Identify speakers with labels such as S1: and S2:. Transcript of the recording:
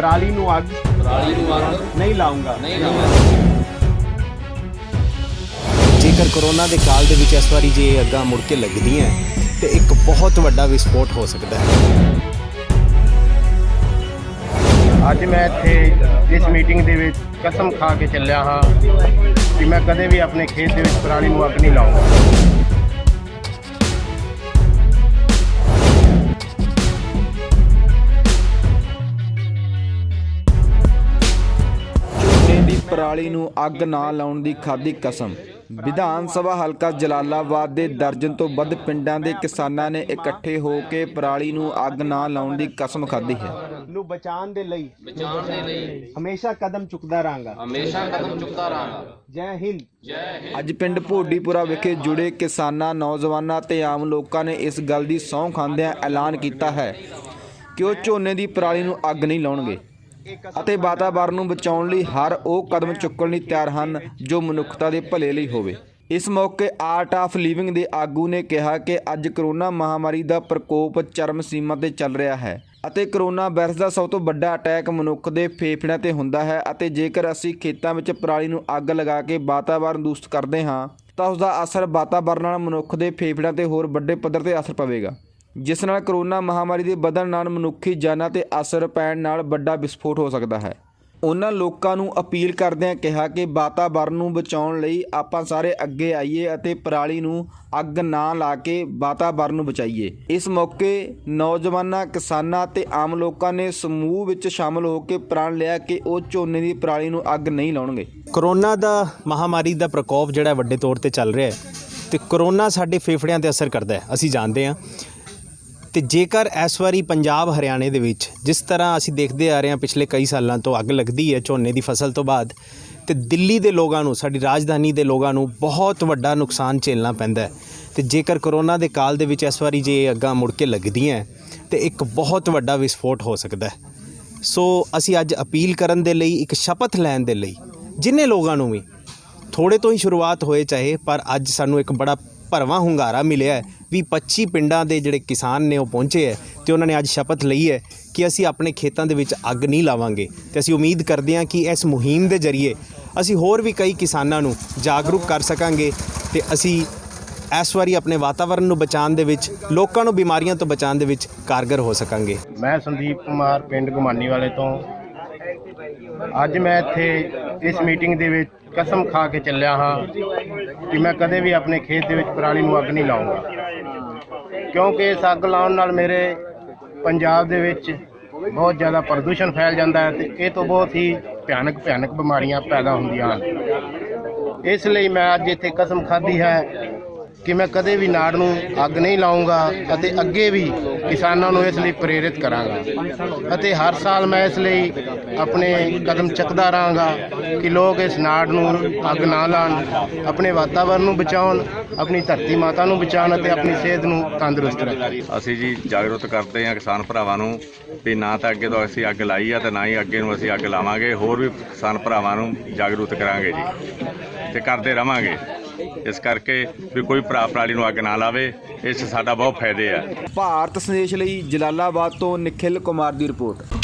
S1: ਨੂੰ ਅੱਗ
S2: ਨਹੀਂ ਲਾਉਂਗਾ
S1: ਨਹੀਂ ਲਾਵਾਂਗੇ
S3: ਜੇਕਰ ਕਰੋਨਾ ਦੇ ਕਾਲ ਦੇ ਵਿੱਚ ਇਸ ਵਾਰੀ ਜੇ ਅੱਗਾਂ ਮੁੜ ਕੇ ਲੱਗਦੀਆਂ ਤੇ ਇੱਕ ਬਹੁਤ ਵੱਡਾ ਵਿਸਫੋਟ ਹੋ ਸਕਦਾ ਹੈ।
S2: ਅੱਜ ਮੈਂ ਇੱਥੇ ਇਸ ਮੀਟਿੰਗ ਦੇ ਵਿੱਚ ਕਸਮ ਖਾ ਕੇ ਚੱਲਿਆ ਹਾਂ ਕਿ ਮੈਂ ਕਦੇ ਵੀ ਆਪਣੇ ਖੇਤ ਦੇ ਵਿੱਚ ਪਰਾਲੀ ਨੂੰ ਅੱਗ ਨਹੀਂ ਲਾਉਂਗਾ
S4: ਪਰਾਲੀ ਨੂੰ ਅੱਗ ਨਾ ਲਾਉਣ ਦੀ ਖਾਦੀ ਕਸਮ। ਵਿਧਾਨ ਸਭਾ ਹਲਕਾ ਜਲਾਲਾਬਾਦ ਦੇ ਦਰਜਨ ਤੋਂ ਵੱਧ ਪਿੰਡਾਂ ਦੇ ਕਿਸਾਨਾਂ ਨੇ ਇਕੱਠੇ ਹੋ ਕੇ ਪਰਾਲੀ ਨੂੰ ਅੱਗ ਨਾ ਲਾਉਣ ਦੀ ਕਸਮ ਖਾਧੀ ਹੈ।
S2: ਨੂੰ ਬਚਾਉਣ ਦੇ ਲਈ
S1: ਬਚਾਉਣ ਦੇ ਲਈ
S2: ਹਮੇਸ਼ਾ ਕਦਮ ਚੁੱਕਦਾ ਰਹਾਂਗਾ।
S1: ਹਮੇਸ਼ਾ ਕਦਮ ਚੁੱਕਦਾ ਰਹਾਂਗਾ।
S2: ਜੈ ਹਿੰਦ।
S4: ਅੱਜ ਪਿੰਡ ਭੋਡੀਪੁਰਾ ਵਿਖੇ ਜੁੜੇ ਕਿਸਾਨਾਂ ਨੌਜਵਾਨਾਂ ਤੇ ਆਮ ਲੋਕਾਂ ਨੇ ਇਸ ਗੱਲ ਦੀ ਸਹੁੰ ਖਾਂਦਿਆਂ ਐਲਾਨ ਕੀਤਾ ਹੈ ਕਿ ਉਹ ਝੋਨੇ ਦੀ ਪਰਾਲੀ ਨੂੰ ਅੱਗ ਨਹੀਂ ਲਾਉਣਗੇ। ਅਤੇ ਵਾਤਾਵਰਣ ਨੂੰ ਬਚਾਉਣ ਲਈ ਹਰ ਉਹ ਕਦਮ ਚੁੱਕਣ ਲਈ ਤਿਆਰ ਹਨ ਜੋ ਮਨੁੱਖਤਾ ਦੇ ਭਲੇ ਲਈ ਹੋਵੇ। ਇਸ ਮੌਕੇ ਆਰਟ ਆਫ ਲਿਵਿੰਗ ਦੇ ਆਗੂ ਨੇ ਕਿਹਾ ਕਿ ਅੱਜ ਕਰੋਨਾ ਮਹਾਮਾਰੀ ਦਾ ਪ੍ਰਕੋਪ ਚਰਮ ਸੀਮਾ ਤੇ ਚੱਲ ਰਿਹਾ ਹੈ ਅਤੇ ਕਰੋਨਾ ਵਾਇਰਸ ਦਾ ਸਭ ਤੋਂ ਵੱਡਾ ਅਟੈਕ ਮਨੁੱਖ ਦੇ ਫੇਫੜਿਆਂ ਤੇ ਹੁੰਦਾ ਹੈ ਅਤੇ ਜੇਕਰ ਅਸੀਂ ਖੇਤਾਂ ਵਿੱਚ ਪਰਾਲੀ ਨੂੰ ਅੱਗ ਲਗਾ ਕੇ ਵਾਤਾਵਰਣ ਦੂਸ਼ਿਤ ਕਰਦੇ ਹਾਂ, ਤਾਂ ਉਸ ਦਾ ਅਸਰ ਵਾਤਾਵਰਣ ਨਾਲ ਮਨੁੱਖ ਦੇ ਫੇਫੜਿਆਂ ਤੇ ਹੋਰ ਵੱਡੇ ਪੱਧਰ ਤੇ ਅਸਰ ਪਵੇਗਾ। ਜਿਸ ਨਾਲ ਕਰੋਨਾ ਮਹਾਮਾਰੀ ਦੇ ਵਧਣ ਨਾਲ ਮਨੁੱਖੀ ਜਾਨਾਂ ਤੇ ਅਸਰ ਪੈਣ ਨਾਲ ਵੱਡਾ ਵਿਸਫੋਟ ਹੋ ਸਕਦਾ ਹੈ। ਉਹਨਾਂ ਲੋਕਾਂ ਨੂੰ ਅਪੀਲ ਕਰਦਿਆਂ ਕਿਹਾ ਕਿ ਵਾਤਾਵਰਣ ਨੂੰ ਬਚਾਉਣ ਲਈ ਆਪਾਂ ਸਾਰੇ ਅੱਗੇ ਆਈਏ ਅਤੇ ਪਰਾਲੀ ਨੂੰ ਅੱਗ ਨਾ ਲਾ ਕੇ ਵਾਤਾਵਰਣ ਨੂੰ ਬਚਾਈਏ। ਇਸ ਮੌਕੇ ਨੌਜਵਾਨਾਂ, ਕਿਸਾਨਾਂ ਤੇ ਆਮ ਲੋਕਾਂ ਨੇ ਸਮੂਹ ਵਿੱਚ ਸ਼ਾਮਲ ਹੋ ਕੇ ਪ੍ਰਣ ਲਿਆ ਕਿ ਉਹ ਝੋਨੇ ਦੀ ਪਰਾਲੀ ਨੂੰ ਅੱਗ ਨਹੀਂ ਲਾਉਣਗੇ।
S3: ਕਰੋਨਾ ਦਾ ਮਹਾਮਾਰੀ ਦਾ ਪ੍ਰਕੋਪ ਜਿਹੜਾ ਵੱਡੇ ਤੌਰ ਤੇ ਚੱਲ ਰਿਹਾ ਹੈ ਤੇ ਕਰੋਨਾ ਸਾਡੇ ਫੇਫੜਿਆਂ ਤੇ ਅਸਰ ਕਰਦਾ ਹੈ। ਅਸੀਂ ਜਾਣਦੇ ਹਾਂ ਤੇ ਜੇਕਰ ਇਸ ਵਾਰੀ ਪੰਜਾਬ ਹਰਿਆਣੇ ਦੇ ਵਿੱਚ, ਜਿਸ ਤਰ੍ਹਾਂ ਅਸੀਂ ਦੇਖਦੇ ਆ ਰਹੇ ਹਾਂ ਪਿਛਲੇ ਕਈ ਸਾਲਾਂ ਤੋਂ ਅੱਗ ਲੱਗਦੀ ਹੈ ਝੋਨੇ ਦੀ ਫਸਲ ਤੋਂ ਬਾਅਦ, ਤੇ ਦਿੱਲੀ ਦੇ ਲੋਕਾਂ ਨੂੰ, ਸਾਡੀ ਰਾਜਧਾਨੀ ਦੇ ਲੋਕਾਂ ਨੂੰ ਬਹੁਤ ਵੱਡਾ ਨੁਕਸਾਨ ਝੇਲਣਾ ਪੈਂਦਾ ਹੈ। ਤੇ ਜੇਕਰ ਕਰੋਨਾ ਦੇ ਕਾਲ ਦੇ ਵਿੱਚ ਇਸ ਵਾਰੀ ਜੇ ਅੱਗਾਂ ਮੁੜ ਕੇ ਲੱਗਦੀਆਂ ਤੇ ਇੱਕ ਬਹੁਤ ਵੱਡਾ ਵਿਸਫੋਟ ਹੋ ਸਕਦਾ ਹੈ। ਸੋ ਅਸੀਂ ਅੱਜ ਅਪੀਲ ਕਰਨ ਦੇ ਲਈ, ਇੱਕ ਸ਼ਪਥ ਲੈਣ ਦੇ ਲਈ, ਜਿੰਨੇ ਲੋਕਾਂ ਨੂੰ ਵੀ ਥੋੜੇ ਤੋਂ ਹੀ ਸ਼ੁਰੂਆਤ ਹੋਏ ਚਾਹੇ, ਪਰ ਅੱਜ ਸਾਨੂੰ ਇੱਕ ਬੜਾ ਭਰਵਾਂ ਹੁੰਗਾਰਾ ਮਿਲਿਆ ਹੈ ਵੀ 25 ਪਿੰਡਾਂ ਦੇ ਜਿਹੜੇ ਕਿਸਾਨ ਨੇ ਉਹ ਪਹੁੰਚੇ ਹੈ ਤੇ ਉਹਨਾਂ ਨੇ ਅੱਜ ਸ਼ਪਥ ਲਈ ਹੈ ਕਿ ਅਸੀਂ ਆਪਣੇ ਖੇਤਾਂ ਦੇ ਵਿੱਚ ਅੱਗ ਨਹੀਂ ਲਾਵਾਂਗੇ ਤੇ ਅਸੀਂ ਉਮੀਦ ਕਰਦੇ ਹਾਂ ਕਿ ਇਸ ਮੁਹਿੰਮ ਦੇ ਜ਼ਰੀਏ ਅਸੀਂ ਹੋਰ ਵੀ ਕਈ ਕਿਸਾਨਾਂ ਨੂੰ ਜਾਗਰੂਕ ਕਰ ਸਕਾਂਗੇ ਤੇ ਅਸੀਂ ਇਸ ਵਾਰੀ ਆਪਣੇ ਵਾਤਾਵਰਣ ਨੂੰ ਬਚਾਉਣ ਦੇ ਵਿੱਚ, ਲੋਕਾਂ ਨੂੰ ਬਿਮਾਰੀਆਂ ਤੋਂ ਬਚਾਉਣ ਦੇ ਵਿੱਚ ਕਾਰਗਰ ਹੋ ਸਕਾਂਗੇ।
S2: ਮੈਂ ਸੰਦੀਪ ਕੁਮਾਰ, ਪਿੰਡ ਗੁਮਾਨੀ ਵਾਲੇ ਤੋਂ। ਅੱਜ ਮੈਂ ਇੱਥੇ ਇਸ ਮੀਟਿੰਗ ਦੇ ਵਿੱਚ ਕਸਮ ਖਾ ਕੇ ਚੱਲਿਆ ਹਾਂ ਕਿ ਮੈਂ ਕਦੇ ਵੀ ਆਪਣੇ ਖੇਤ ਦੇ ਵਿੱਚ ਪਰਾਲੀ ਨੂੰ ਅੱਗ ਨਹੀਂ ਲਾਉਂਗਾ ਕਿਉਂਕਿ ਇਸ ਅੱਗ ਲਾਉਣ ਨਾਲ ਮੇਰੇ ਪੰਜਾਬ ਦੇ ਵਿੱਚ ਬਹੁਤ ਜ਼ਿਆਦਾ ਪ੍ਰਦੂਸ਼ਣ ਫੈਲ ਜਾਂਦਾ ਹੈ ਤੇ ਇਹ ਤੋਂ ਬਹੁਤ ਹੀ ਭਿਆਨਕ ਭਿਆਨਕ ਬਿਮਾਰੀਆਂ ਪੈਦਾ ਹੁੰਦੀਆਂ ਹਨ। ਇਸ ਲਈ ਮੈਂ ਅੱਜ ਇੱਥੇ ਕਸਮ ਖਾਧੀ ਹੈ ਕਿ ਮੈਂ ਕਦੇ ਵੀ ਨਾੜ ਨੂੰ ਅੱਗ ਨਹੀਂ ਲਾਉਂਗਾ ਅਤੇ ਅੱਗੇ ਵੀ ਕਿਸਾਨਾਂ ਨੂੰ ਇਸ ਲਈ ਪ੍ਰੇਰਿਤ ਕਰਾਂਗਾ। ਅਤੇ ਹਰ ਸਾਲ ਮੈਂ ਇਸ ਲਈ ਆਪਣੇ ਕਦਮ ਚੱਕਦਾ ਰਹਾਂਗਾ ਕਿ ਲੋਕ ਇਸ ਨਾੜ ਨੂੰ ਅੱਗ ਨਾ ਲਾਉਣ, ਆਪਣੇ ਵਾਤਾਵਰਨ ਨੂੰ ਬਚਾਉਣ, ਆਪਣੀ ਧਰਤੀ ਮਾਤਾ ਨੂੰ ਬਚਾਉਣ ਅਤੇ ਆਪਣੀ ਸਿਹਤ ਨੂੰ ਤੰਦਰੁਸਤ ਰੱਖਣ।
S5: ਅਸੀਂ ਜੀ ਜਾਗਰੂਕ ਕਰਦੇ ਹਾਂ ਕਿਸਾਨ ਭਰਾਵਾਂ ਨੂੰ ਵੀ ਨਾ ਤਾਂ ਅੱਗੇ ਤੋਂ ਅਸੀਂ ਅੱਗ ਲਾਈ ਆ ਤੇ ਨਾ ਹੀ ਅੱਗੇ ਨੂੰ ਅਸੀਂ ਅੱਗ ਲਾਵਾਂਗੇ, ਹੋਰ ਵੀ ਕਿਸਾਨ ਭਰਾਵਾਂ ਨੂੰ ਜਾਗਰੂਕ ਕਰਾਂਗੇ ਜੀ। ਤੇ ਕਰਦੇ ਰਵਾਂਗੇ। ਇਸ ਕਰਕੇ ਵੀ ਕੋਈ ਭਰਾ ਪਰਾਲੀ ਨੂੰ ਅੱਗ ਨਾ ਲਾਵੇ, ਇਸ 'ਚ ਸਾਡਾ ਬਹੁਤ ਫਾਇਦੇ ਆ।
S4: ਭਾਰਤ ਸੰਦੇਸ਼ ਲਈ ਜਲਾਲਾਬਾਦ ਤੋਂ ਨikhil ਕੁਮਾਰ ਦੀ ਰਿਪੋਰਟ।